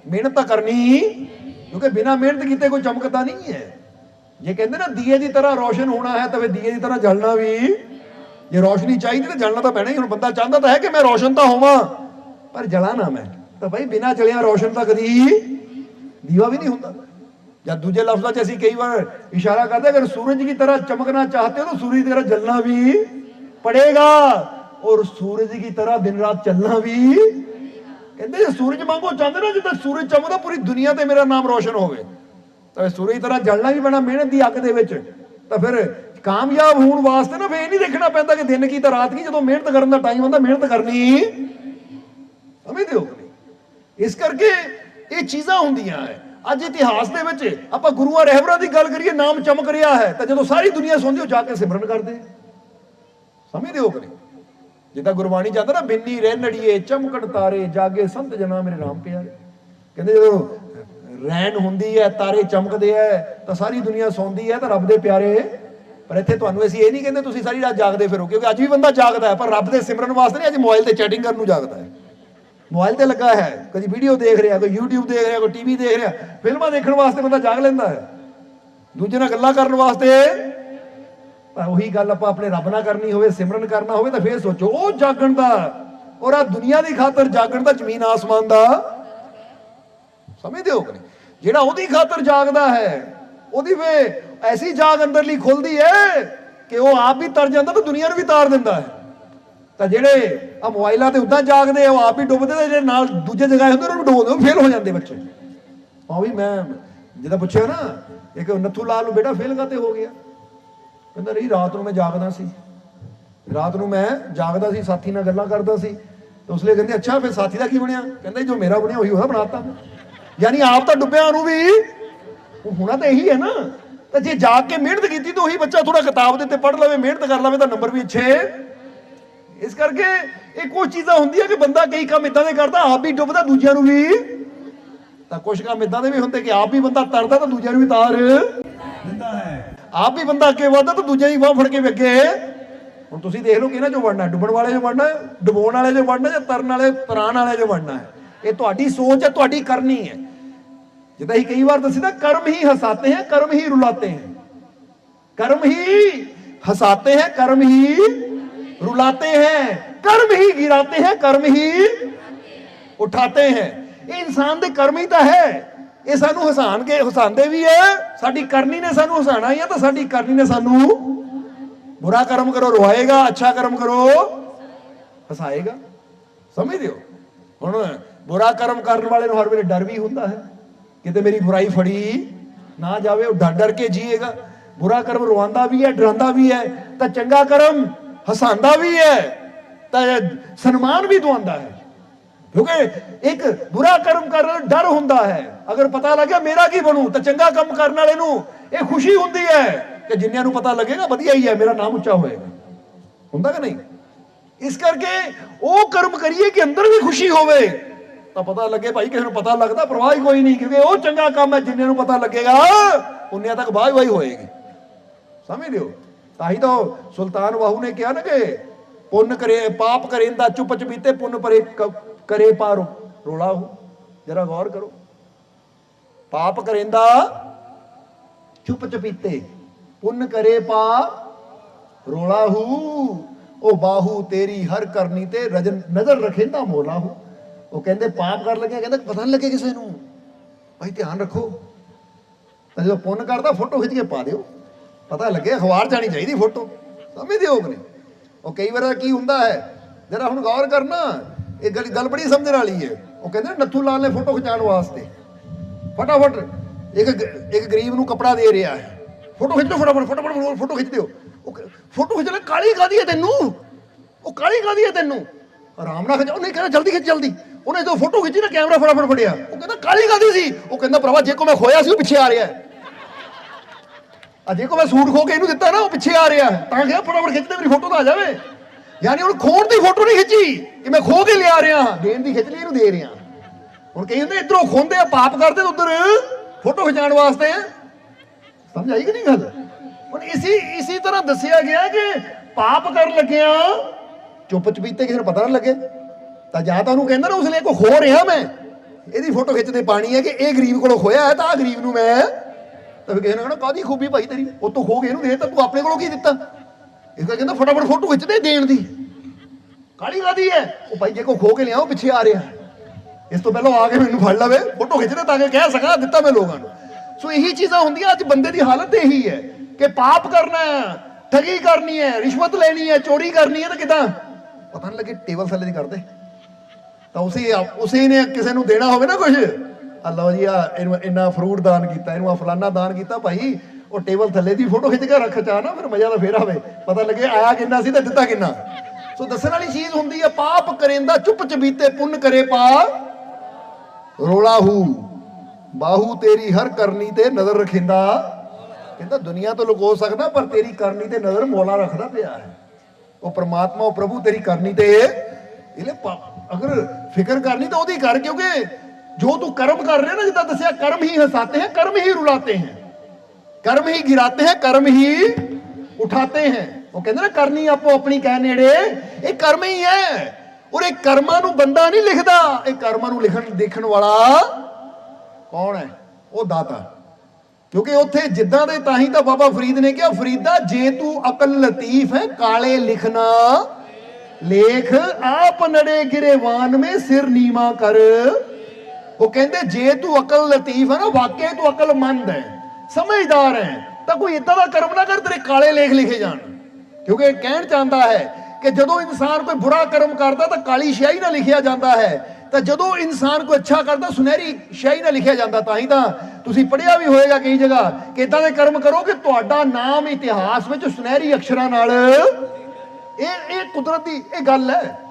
ਮਿਹਨਤ ਤਾਂ ਕਰਨੀ, ਕਿਉਂਕਿ ਬਿਨਾਂ ਮਿਹਨਤ ਕੀਤੇ ਕੋਈ ਚਮਕਦਾ ਨਹੀਂ ਹੈ। ਜੇ ਕਹਿੰਦੇ ਨਾ, ਦੀਏ ਦੀ ਤਰ੍ਹਾਂ ਰੋਸ਼ਨ ਹੋਣਾ ਹੈ, ਤਾਂ ਫਿਰ ਦੀਏ ਦੀ ਤਰ੍ਹਾਂ ਜਲਣਾ ਵੀ ਜੇ ਰੋਸ਼ਨੀ ਚਾਹੀਦੀ ਤਾਂ ਜਲਣਾ ਤਾਂ ਪੈਣਾ ਹੀ, ਹੁਣ ਬੰਦਾ ਚਾਹੁੰਦਾ ਤਾਂ ਹੈ ਕਿ ਮੈਂ ਰੋਸ਼ਨ ਤਾਂ ਹੋਵਾਂ। ਪਰ ਜਲਾਂ ਨਾ ਮੈਂ। ਤਾਂ ਭਾਈ ਬਿਨਾ ਜਲਿਆ ਰੋਸ਼ਨ ਤਾਂ ਕਦੀ ਦੀਵਾ ਵੀ ਨਹੀਂ ਹੁੰਦਾ। ਜਾਂ ਦੂਜੇ ਲਫ਼ਜ਼ਾਂ 'ਚ ਅਸੀਂ ਕਈ ਵਾਰ ਇਸ਼ਾਰਾ ਕਰਦੇ ਅਗਰ ਸੂਰਜ ਦੀ ਤਰ੍ਹਾਂ ਚਮਕਣਾ ਚਾਹਤੇ ਹੋ ਤਾਂ ਸੂਰਜ ਦੀ ਤਰ੍ਹਾਂ ਜਲਣਾ ਵੀ ਪੜੇਗਾ। ਔਰ ਸੂਰਜ ਦੀ ਤਰ੍ਹਾਂ ਦਿਨ ਰਾਤ ਚੱਲਣਾ ਵੀ ਕਹਿੰਦੇ ਸੂਰਜ ਮੰਗੋ ਚਾਹੁੰਦੇ ਨਾ, ਜਿੱਦਾਂ ਸੂਰਜ ਚਮਕਦਾ ਪੂਰੀ ਦੁਨੀਆ ਤੇ ਮੇਰਾ ਨਾਮ ਰੋਸ਼ਨ ਹੋਵੇ। ਤਾਂ ਸੂਰਜ ਦੀ ਤਰ੍ਹਾਂ ਜਲਣਾ ਵੀ ਪੈਣਾ ਮਿਹਨਤ ਦੀ ਅੱਗ ਦੇ ਵਿੱਚ। ਤਾਂ ਫਿਰ ਕਾਮਯਾਬ ਹੋਣ ਵਾਸਤੇ ਨਾ ਫੇਰ ਇਹ ਨਹੀਂ ਦੇਖਣਾ ਪੈਂਦਾ ਕਿ ਦਿਨ ਕੀ ਤਾਂ ਰਾਤ ਕੀ, ਜਦੋਂ ਮਿਹਨਤ ਕਰਨ ਦਾ ਟਾਈਮ ਆਉਂਦਾ, ਮਿਹਨਤ ਕਰਨੀ ਸਮਝਦੇ ਹੋ ਇਸ ਕਰਕੇ ਇਹ ਚੀਜ਼ਾਂ ਹੁੰਦੀਆਂ ਹੈ। ਅੱਜ ਇਤਿਹਾਸ ਦੇ ਵਿੱਚ ਆਪਾਂ ਗੁਰੂਆਂ ਰਹਿਬਰਾਂ ਦੀ ਗੱਲ ਕਰੀਏ, ਨਾਮ ਚਮਕ ਰਿਹਾ ਹੈ, ਤਾਂ ਜਦੋਂ ਸਾਰੀ ਦੁਨੀਆ ਸੁਣਦੀ ਉਹ ਜਾ ਕੇ ਸਿਮਰਨ ਕਰਦੇ ਸਮਝਦੇ ਹੋ ਕਿ ਨਹੀਂ? ਜਿੱਦਾਂ ਗੁਰਬਾਣੀ ਜਾਂਦਾ ਨਾ, ਬਿੰਨੀ ਰਹਿਣੜੀਏ ਚਮਕਣ ਤਾਰੇ ਜਾਗੇ, ਸੰਤ ਜਨਾ ਮੇਰੇ ਨਾਮ ਪਿਆਰੇ। ਕਹਿੰਦੇ ਜਦੋਂ ਰਹਿਣ ਹੁੰਦੀ ਹੈ, ਤਾਰੇ ਚਮਕਦੇ ਐ ਤਾਂ ਸਾਰੀ ਦੁਨੀਆ ਸੌਂਦੀ ਹੈ, ਤਾਂ ਰੱਬ ਦੇ ਪਿਆਰੇ ਪਰ ਇੱਥੇ ਤੁਹਾਨੂੰ ਅਸੀਂ ਇਹ ਨਹੀਂ ਕਹਿੰਦੇ ਤੁਸੀਂ ਸਾਰੀ ਰਾਤ ਜਾਗਦੇ ਫਿਰੋ, ਕਿਉਂਕਿ ਅੱਜ ਵੀ ਬੰਦਾ ਜਾਗਦਾ ਹੈ, ਪਰ ਰੱਬ ਦੇ ਸਿਮਰਨ ਵਾਸਤੇ ਨਹੀਂ, ਅੱਜ ਮੋਬਾਈਲ ਤੇ ਚੈਟਿੰਗ ਕਰਨ ਨੂੰ ਜਾਗਦਾ ਹੈ। ਮੋਬਾਈਲ ਤੇ ਲੱਗਾ ਹੈ, ਕਦੀ ਵੀਡੀਓ ਦੇਖ ਰਿਹਾ, ਕੋਈ YouTube ਦੇਖ ਰਿਹਾ, ਕੋਈ ਟੀਵੀ ਦੇਖ ਰਿਹਾ, ਫਿਲਮਾਂ ਦੇਖਣ ਵਾਸਤੇ ਬੰਦਾ ਜਾਗ ਲੈਂਦਾ ਹੈ। ਦੂਜੇ ਨਾਲ ਗੱਲਾਂ ਕਰਨ ਵਾਸਤੇ ਪਰ ਉਹੀ ਗੱਲ ਆਪਾਂ ਆਪਣੇ ਰੱਬ ਨਾਲ ਕਰਨੀ ਹੋਵੇ, ਸਿਮਰਨ ਕਰਨਾ ਹੋਵੇ, ਤਾਂ ਫੇਰ ਸੋਚੋ, ਉਹ ਜਾਗਣ ਦਾ, ਔਰ ਆ ਦੁਨੀਆ ਦੀ ਖਾਤਰ ਜਾਗਣ ਦਾ ਜ਼ਮੀਨ ਆਸਮਾਨ ਦਾ ਸਮਝਦੇ ਹੋ ਕਿ ਨਹੀਂ? ਜਿਹੜਾ ਉਹਦੀ ਖਾਤਰ ਜਾਗਦਾ ਹੈ, ਉਹਦੀ ਵੇ ਐਸੀ ਜਾਗ ਅੰਦਰਲੀ ਖੁੱਲਦੀ ਹੈ ਕਿ ਉਹ ਆਪ ਵੀ ਤਰ ਜਾਂਦਾ ਤਾਂ ਦੁਨੀਆ ਨੂੰ ਵੀ ਤਾਰ ਦਿੰਦਾ ਹੈ। ਤਾਂ ਜਿਹੜੇ ਆ ਮੋਬਾਈਲਾਂ ਤੇ ਉਦਾਂ ਜਾਗਦੇ ਆ, ਉਹ ਆਪ ਹੀ ਡੁੱਬਦੇ ਤੇ ਜਿਹੜੇ ਨਾਲ ਦੂਜੇ ਜਗ੍ਹਾ ਹੁੰਦੇ ਉਹਨਾਂ ਨੂੰ ਡੁਬੋਦੇ ਉਹ ਫੇਲ ਹੋ ਜਾਂਦੇ ਬੱਚੇ। ਆ ਵੀ ਮੈਂ ਜਿਹਦਾ ਪੁੱਛਿਆ ਨਾ, ਇੱਕ ਨੱਥੂ ਲਾਲ ਨੂੰ ਬੇਟਾ ਫੇਲ ਕਾਤੇ ਹੋ ਗਿਆ? ਕਹਿੰਦਾ, ਰਹੀ, ਰਾਤ ਨੂੰ ਮੈਂ ਜਾਗਦਾ ਸੀ। ਰਾਤ ਨੂੰ ਮੈਂ ਜਾਗਦਾ ਸੀ, ਸਾਥੀ ਨਾਲ ਗੱਲਾਂ ਕਰਦਾ ਸੀ। ਤੇ ਉਸਲੇ ਕਹਿੰਦੇ, ਅੱਛਾ, ਫਿਰ ਸਾਥੀ ਦਾ ਕੀ ਬਣਿਆ? ਕਹਿੰਦਾ ਜੋ ਮੇਰਾ ਬਣਿਆ, ਉਹੀ ਹੋਇਆ, ਬਣਾਤਾ। ਯਾਨੀ ਆਪ ਤਾਂ ਡੁੱਬਿਆ, ਉਹਨੂੰ ਵੀ। ਉਹ ਹੋਣਾ ਤਾਂ ਇਹੀ ਹੈ ਨਾ। ਤਾਂ ਜੇ ਜਾਗ ਕੇ ਮਿਹਨਤ ਕੀਤੀ ਤਾਂ ਉਹੀ ਬੱਚਾ ਥੋੜਾ ਕਿਤਾਬ ਦੇ ਉੱਤੇ ਪੜ੍ਹ ਲਵੇ ਮਿਹਨਤ ਕਰ ਲਵੇ ਤਾਂ ਨੰਬਰ ਵੀ ਅੱਛੇ ਇਸ ਕਰਕੇ ਇਹ ਕੁਝ ਚੀਜ਼ਾਂ ਹੁੰਦੀਆਂ ਕਿ ਬੰਦਾ ਕਈ ਕੰਮ ਇਦਾਂ ਦੇ ਕਰਦਾ ਆਪ ਵੀ ਡੁੱਬਦਾ ਦੂਜਿਆਂ ਨੂੰ ਵੀ। ਤਾਂ ਕੁਝ ਕੰਮ ਇਦਾਂ ਦੇ ਵੀ ਹੁੰਦੇ ਕਿ ਆਪ ਵੀ ਬੰਦਾ ਤਰਦਾ ਤਾਂ ਦੂਜਿਆਂ ਨੂੰ ਵੀ ਤਾਰ। ਦਿੰਦਾ ਹੈ। ਆਪ ਵੀ ਬੰਦਾ ਅੱਗੇ ਵਧਦਾ ਤਾਂ ਦੂਜਿਆਂ ਦੀ ਬਾਹ ਫੜ ਕੇ ਵੀ ਅੱਗੇ। ਹੁਣ ਤੁਸੀਂ ਦੇਖ ਲਓ ਕਿਹਨਾਂ ਚੋਂ ਵੜਨਾ ਡੁੱਬਣ ਵਾਲੇ ਚੋਂ ਵੜਨਾ ਡੁਬੋਣ ਵਾਲੇ ਚੋਂ ਵੜਨਾ ਜਾਂ ਤਰਨ ਵਾਲੇ ਤਰਾਨ ਵਾਲੇ ਚੋਂ ਵੜਨਾ ਹੈ। ਇਹ ਤੁਹਾਡੀ ਸੋਚ ਹੈ ਤੁਹਾਡੀ ਕਰਨੀ ਹੈ। ਜਿੱਦਾਂ ਹੀ ਕਈ ਵਾਰ ਦੱਸਿਆ ਕਰਮ ਹੀ ਹਸਾਤੇ ਹੈ ਕਰਮ ਹੀ ਰੁਲਾਤੇ ਹੈ कर्म ही हंसाते हैं कर्म ही रुलाते हैं कर्म ही गिराते हैं कर्म ही ਉਠਾਤੇ ਹੈ ਇਹ ਇਨਸਾਨ ਦੇ ਕਰਮ ਹੀ ਤਾਂ ਹੈ ਇਹ ਸਾਨੂੰ ਹਸਾਨ ਕੇ ਹਸਾਉਂਦੇ ਵੀ ਹੈ ਸਾਡੀ ਕਰਨੀ ਨੇ ਸਾਨੂੰ ਹਸਾਣਾ ਹੀ ਹੈ ਤਾਂ ਸਾਡੀ ਕਰਨੀ ਨੇ ਸਾਨੂੰ ਬੁਰਾ ਕਰਮ ਕਰੋ ਰਵਾਏਗਾ ਅੱਛਾ ਕਰਮ ਕਰੋ ਹਸਾਏਗਾ ਸਮਝਦੇ ਹੋ ਹੁਣ ਬੁਰਾ ਕਰਮ ਕਰਨ ਵਾਲੇ ਨੂੰ ਹਰ ਵੇਲੇ ਡਰ ਵੀ ਹੁੰਦਾ ਹੈ ਕਿਤੇ ਮੇਰੀ ਬੁਰਾਈ ਫੜੀ? ਨਾ ਜਾਵੇ, ਉਹ ਡਰ ਡਰ ਕੇ ਜੀਏਗਾ। ਬੁਰਾ ਕਰਮ ਰਵਾਉਂਦਾ ਵੀ ਹੈ, ਡਰਾਉਂਦਾ ਵੀ ਹੈ, ਤਾਂ ਚੰਗਾ ਕਰਮ ਹਸਾਉਂਦਾ ਵੀ ਹੈ, ਤਾਂ ਸਨਮਾਨ ਵੀ ਦਵਾਉਂਦਾ ਹੈ। ਕਿਉਂਕਿ ਇੱਕ ਬੁਰਾ ਕਰਮ ਕਰਨ ਡਰ ਹੁੰਦਾ ਹੈ। ਅਗਰ ਪਤਾ ਲੱਗਿਆ ਮੇਰਾ ਕੀ ਬਣੂ, ਤਾਂ ਚੰਗਾ ਕੰਮ ਕਰਨ ਵਾਲੇ ਨੂੰ ਇਹ ਖੁਸ਼ੀ ਹੁੰਦੀ ਹੈ ਕਿ ਜਿੰਨਿਆਂ ਨੂੰ ਪਤਾ ਲੱਗੇਗਾ, ਵਧੀਆ ਹੀ ਹੈ, ਮੇਰਾ ਨਾਮ ਉੱਚਾ ਹੋਏਗਾ। ਹੁੰਦਾ ਕਿ ਨਹੀਂ? ਇਸ ਕਰਕੇ ਉਹ ਕਰਮ ਕਰੀਏ ਕਿ ਅੰਦਰ ਵੀ ਖੁਸ਼ੀ ਹੋਵੇ। ਤਾਂ ਪਤਾ ਲੱਗੇ ਭਾਈ, ਕਿਸੇ ਨੂੰ ਪਤਾ ਲੱਗਦਾ, ਪਰਵਾਹ ਹੀ ਕੋਈ ਨਹੀਂ, ਕਿਉਂਕਿ ਉਹ ਚੰਗਾ ਕੰਮ ਹੈ, ਜਿੰਨੇ ਨੂੰ ਪਤਾ ਲੱਗੇਗਾ, ਉਨਿਆਂ ਤੱਕ ਵਾਹ ਵਾਹੀ ਹੋਏਗੀ। ਸਮਝ ਲਿਓ ਤਾਂ ਹੀ ਤਾਂ ਸੁਲਤਾਨ ਵਾਹੂ ਨੇ ਕਿਹਾ ਨਾ ਕਿ ਪੁੰਨ ਕਰੇ, ਪਾਪ ਕਰੇਂਦਾ ਚੁੱਪ ਚਪੀਤੇ ਪੁੰਨ ਪਰੇ ਕਰੇ ਪਾਰੋ। ਰੋਲਾ ਹੋ ਜਰਾ ਗੌਰ ਕਰੋ। ਪਾਪ ਕਰੇਂਦਾ ਚੁੱਪ ਚਪੀਤੇ ਪੁੰਨ ਕਰੇ ਪਾ, ਰੋਲਾ ਹੂ ਉਹ ਬਾਹੂ ਤੇਰੀ ਹਰ ਕਰਨੀ ਤੇ ਰਜਨ, ਨਜ਼ਰ ਰਖੇਂਦਾ ਮੋਲਾ ਹੂ ਉਹ ਕਹਿੰਦੇ ਪਾਪ ਕਰ ਲੱਗਿਆ, ਕਹਿੰਦਾ ਪਤਾ ਨਹੀਂ ਲੱਗੇ ਕਿਸੇ ਨੂੰ। ਭਾਈ ਧਿਆਨ ਰੱਖੋ। ਜਦੋਂ ਪੁੰਨ ਕਰਦਾ, ਫੋਟੋ ਖਿੱਚ ਕੇ ਪਾ ਦਿਓ। ਪਤਾ ਲੱਗੇ ਅਖਬਾਰ ਜਾਣੀ ਚਾਹੀਦੀ ਫੋਟੋ। ਸਮਝਦੇ ਹੋ ਕਿ ਉਹ ਕਈ ਵਾਰ ਕੀ ਹੁੰਦਾ ਹੈ, ਜਰਾ ਹੁਣ ਗੌਰ ਕਰਨਾ, ਇਹ ਗੱਲ ਗੱਲ ਬੜੀ ਸਮਝਣ ਵਾਲੀ ਹੈ। ਉਹ ਕਹਿੰਦੇ ਨੱਥੂ ਲਾਲ ਨੇ ਫੋਟੋ ਖਿਚਾਉਣ ਵਾਸਤੇ। ਫਟਾਫਟ, ਇੱਕ ਇੱਕ ਗਰੀਬ ਨੂੰ ਕਪੜਾ ਦੇ ਰਿਹਾ ਹੈ। ਫੋਟੋ ਖਿੱਚ ਲਓ ਫਟਾਫਟ ਫਟਾਫਟ ਫੋਟੋ ਖਿੱਚ ਦਿਓ। ਫੋਟੋ ਖਿੱਚ ਫੋਟੋ ਖਿੱਚਣਾ ਕਾਲੀ ਕਾਦੀ ਹੈ ਤੈਨੂੰ? ਉਹ ਕਾਲੀ ਕਾਦੀ ਹੈ ਤੈਨੂੰ? ਆਰਾਮ ਨਾਲ ਖਿਚਾ ਨਹੀਂ ਕਹਿੰਦਾ ਜਲਦੀ ਖਿੱਚ, ਜਲਦੀ। ਉਹਨੇ ਜਦੋਂ ਫੋਟੋ ਖਿੱਚੀ ਨਾ, ਕੈਮਰਾ ਫਟਾਫਟ ਫੜਿਆ। ਉਹ ਕਹਿੰਦਾ, ਕਾਲੀ ਕਾਦੀ ਸੀ? ਉਹ ਕਹਿੰਦਾ, ਭਰਾਵਾ, ਜੇ ਕੋ ਮੈਂ ਖੋਇਆ ਸੀ, ਉਹ ਪਿੱਛੇ ਆ ਰਿਹਾ। ਹੈ ਅਜੇ ਕੋ ਮੈਂ ਸੂਟ ਖੋ ਕੇ ਇਹਨੂੰ ਦਿੱਤਾ ਨਾ, ਉਹ ਪਿੱਛੇ ਆ ਰਿਹਾ। ਹੈ। ਤਾਂ ਕਿਹਾ, ਫਟਾਫਟ ਖਿੱਚ ਮੇਰੀ ਫੋਟੋ ਤਾਂ ਆ ਜਾਵੇ। ਯਾਨੀ ਹੁਣ ਖੋਣ ਦੀ ਫੋਟੋ ਨਹੀਂ ਖਿੱਚੀ, ਕਿ ਮੈਂ ਖੋ ਕੇ ਲਿਆ ਰਿਹਾ। ਦੇਣ ਦੀ ਖਿੱਚ ਲਈ ਇਹਨੂੰ ਦੇ ਰਿਹਾ। ਹੁਣ ਕਈ ਹੁੰਦੇ ਇਧਰੋਂ ਖੋਂਦੇ ਆ, ਪਾਪ ਕਰਦੇ ਤੇ ਉਧਰ। ਫੋਟੋ ਖਿਚਾਉਣ ਵਾਸਤੇ। ਸਮਝ ਆਈ ਕਿ ਨਹੀਂ ਗੱਲ? ਹੁਣ ਇਸੀ ਇਸੀ ਤਰ੍ਹਾਂ ਦੱਸਿਆ ਗਿਆ ਕਿ ਪਾਪ ਕਰਨ ਲੱਗਿਆ ਚੁੱਪ ਚਪੀਤੇ ਕਿਸੇ ਨੂੰ ਪਤਾ ਨਾ ਲੱਗੇ। ਤਾਂ ਜਾਂ ਤਾਂ ਉਹਨੂੰ ਕਹਿੰਦਾ ਨਾ ਉਸ ਲਈ ਕੋ ਖੋ ਰਿਹਾ ਮੈਂ। ਇਹਦੀ ਫੋਟੋ ਖਿੱਚਦੇ ਪਾਣੀ ਹੈ ਕਿ ਇਹ ਗਰੀਬ ਕੋਲੋਂ ਖੋਇਆ ਹੈ ਤਾਂ ਆ ਗਰੀਬ ਨੂੰ ਮੈਂ। ਤਾਂ ਫਿਰ ਕਿਸੇ ਨੇ ਕਹਿਣਾ ਕਾਦੀ ਖੂਬੀ ਭਾਈ ਤੇਰੀ? ਉਹ ਤੋਂ ਖੋ ਕੇ ਇਹਨੂੰ ਦੇ ਤਾਂ ਤੂੰ ਆਪਣੇ ਕੋਲੋਂ ਕੀ ਦਿੱਤਾ? ਇਸ ਕਰਕੇ ਕਹਿੰਦਾ ਫਟਾਫਟ ਫੋਟੋ ਖਿੱਚਦੇ ਦੇਣ ਦੀ। ਕਾਲੀ ਕਾਦੀ ਹੈ? ਉਹ ਭਾਈ ਜੇ ਕੋ ਖੋ ਕੇ ਲਿਆਓ, ਪਿੱਛੇ ਆ ਰਿਹਾ। ਇਸ ਤੋਂ ਪਹਿਲਾਂ ਆ ਕੇ ਮੈਨੂੰ ਫੜ ਲਵੇ ਫੋਟੋ ਖਿੱਚ ਦੇ ਤਾਂ ਕਿ ਕਹਿ ਸਕਾਂ, ਦਿੱਤਾ ਮੈਂ ਲੋਕਾਂ ਨੂੰ। ਸੋ ਇਹੀ ਚੀਜ਼ਾਂ ਹੁੰਦੀਆਂ, ਅੱਜ ਬੰਦੇ ਦੀ ਹਾਲਤ ਇਹੀ ਹੈ ਕਿ ਪਾਪ ਕਰਨਾ ਠਗੀ ਕਰਨੀ ਹੈ, ਰਿਸ਼ਵਤ ਲੈਣੀ ਹੈ, ਚੋਰੀ ਕਰਨੀ ਹੈ ਤਾਂ ਕਿਦਾਂ? ਪਤਾ ਨਹੀਂ ਲੱਗੇ ਟੇਬਲ ਥੱਲੇ ਦੀ ਕਰਦੇ। ਤਾਂ ਉਸੇ ਉਸੇ ਨੇ ਕਿਸੇ ਨੂੰ ਦੇਣਾ ਹੋਵੇ ਨਾ ਕੁਝ ਆ ਲਓ ਜੀ ਆ ਇਹਨੂੰ ਇੰਨਾ ਫਰੂਟ ਦਾਨ ਕੀਤਾ, ਇਹਨੂੰ ਆ ਫਲਾਨਾ ਦਾਨ ਕੀਤਾ ਭਾਈ। ਉਹ ਟੇਬਲ ਥੱਲੇ ਦੀ ਫੋਟੋ ਖਿੱਚ ਕੇ ਰੱਖ ਚਾ ਨਾ, ਫਿਰ ਮਜ਼ਾ ਤਾਂ ਫੇਰ ਆਵੇ। ਪਤਾ ਲੱਗੇ ਆਇਆ ਕਿੰਨਾ ਸੀ ਤੇ ਦਿੱਤਾ ਕਿੰਨਾ। ਸੋ ਦੱਸਣ ਵਾਲੀ ਚੀਜ਼ ਹੁੰਦੀ ਹੈ ਪਾਪ ਕਰੇਂਦਾ, ਚੁੱਪ ਚਬੀਤੇ ਪੁੰਨ ਕਰੇ ਪਾ। ਰੋਲਾ ਹੂ। ਬਾਹੂ ਤੇਰੀ ਹਰ ਕਰਨੀ ਤੇ ਨਜ਼ਰ ਰਖਿੰਦਾ। ਕਹਿੰਦਾ ਦੁਨੀਆ ਤੋਂ ਲੁਕੋ ਸਕਦਾ, ਪਰ ਤੇਰੀ ਕਰਨੀ ਤੇ ਨਜ਼ਰ ਮੋਲਾ ਰੱਖਦਾ ਪਿਆ ਹੈ। ਉਹ ਪ੍ਰਮਾਤਮਾ, ਉਹ ਪ੍ਰਭੂ ਤੇਰੀ ਕਰਨੀ ਤੇ ਇਹਲੇ ਅਗਰ ਫਿਕਰ ਕਰਨੀ ਤਾਂ ਉਹਦੀ ਕਰ ਕਿਉਂਕਿ ਜੋ ਤੂੰ ਕਰਮ ਕਰ ਰਿਹਾ ਨਾ ਜਿੱਦਾਂ ਦੱਸਿਆ ਕਰਮ ਹੀ ਹਸਾਤੇ हैं कर्म ही रुलाते हैं कर्म ही गिराते हैं कर्म ही ਉਠਾਤੇ हैं ਉਹ ਕਹਿੰਦੇ ਨਾ ਕਰਨੀ ਆਪੋ ਆਪਣੀ ਕਹਿ ਨੇੜੇ ਇਹ ਕਰਮ ਹੀ ਹੈ ਔਰ ਇਹ ਕਰਮਾਂ ਨੂੰ ਬੰਦਾ ਨਹੀਂ ਲਿਖਦਾ ਇਹ ਕਰਮਾਂ ਨੂੰ ਲਿਖਣ ਦੇਖਣ ਵਾਲਾ ਕੌਣ ਹੈ ਉਹ ਦਾਤਾ ਕਿਉਂਕਿ ਉੱਥੇ ਜਿੱਦਾਂ ਦੇ ਤਾਂ ਹੀ ਤਾਂ ਬਾਬਾ ਫਰੀਦ ਨੇ ਕਿਹਾ ਫਰੀਦਾ ਜੇ ਤੂੰ ਅਕਲ ਲਤੀਫ ਹੈ ਕਾਲੇ ਲਿਖਣਾ ਲੇਖ ਆਪ ਨੜੇ ਗਿਰੇਵਾਨ ਮੇ ਸਿਰ ਨੀਵਾ ਕਰ। ਉਹ ਕਹਿੰਦੇ, ਜੇ ਤੂੰ ਅਕਲ ਲਤੀਫ ਹੈ ਨਾ, ਵਾਕਿਆ ਤੂੰ ਅਕਲਮੰਦ ਹੈ, ਸਮਝਦਾਰ ਹੈ, ਤਾਂ ਕੋਈ ਇਦਾਂ ਦਾ ਕਰਮ ਨਾ ਕਰ, ਤੇਰੇ ਕਾਲੇ ਲੇਖ ਲਿਖੇ ਜਾਣ। ਕਿਉਂਕਿ ਇਹ ਕਹਿਣ ਚਾਹੁੰਦਾ ਹੈ ਕਿ ਜਦੋਂ ਇਨਸਾਨ ਕੋਈ ਬੁਰਾ ਕਰਮ ਕਰਦਾ, ਤਾਂ ਕਾਲੀ ਸ਼ਾਹੀ ਨਾਲ ਲਿਖਿਆ ਜਾਂਦਾ ਹੈ। ਤਾਂ ਜਦੋਂ ਇਨਸਾਨ ਕੋਈ ਅੱਛਾ ਕਰਦਾ, ਸੁਨਹਿਰੀ ਸ਼ਾਹੀ ਨਾਲ ਲਿਖਿਆ ਜਾਂਦਾ, ਤਾਂ ਹੀ ਤਾਂ ਤੁਸੀਂ ਪੜ੍ਹਿਆ ਵੀ ਹੋਏਗਾ ਕਈ ਜਗ੍ਹਾ ਕਿ ਇਦਾਂ ਦੇ ਕਰਮ ਕਰੋ ਕਿ ਤੁਹਾਡਾ ਨਾਮ ਇਤਿਹਾਸ ਵਿੱਚ ਸੁਨਹਿਰੀ ਅਕਸ਼ਰਾਂ ਨਾਲ ਇਹ ਇਹ ਕੁਦਰਤ ਦੀ ਇਹ ਗੱਲ ਹੈ।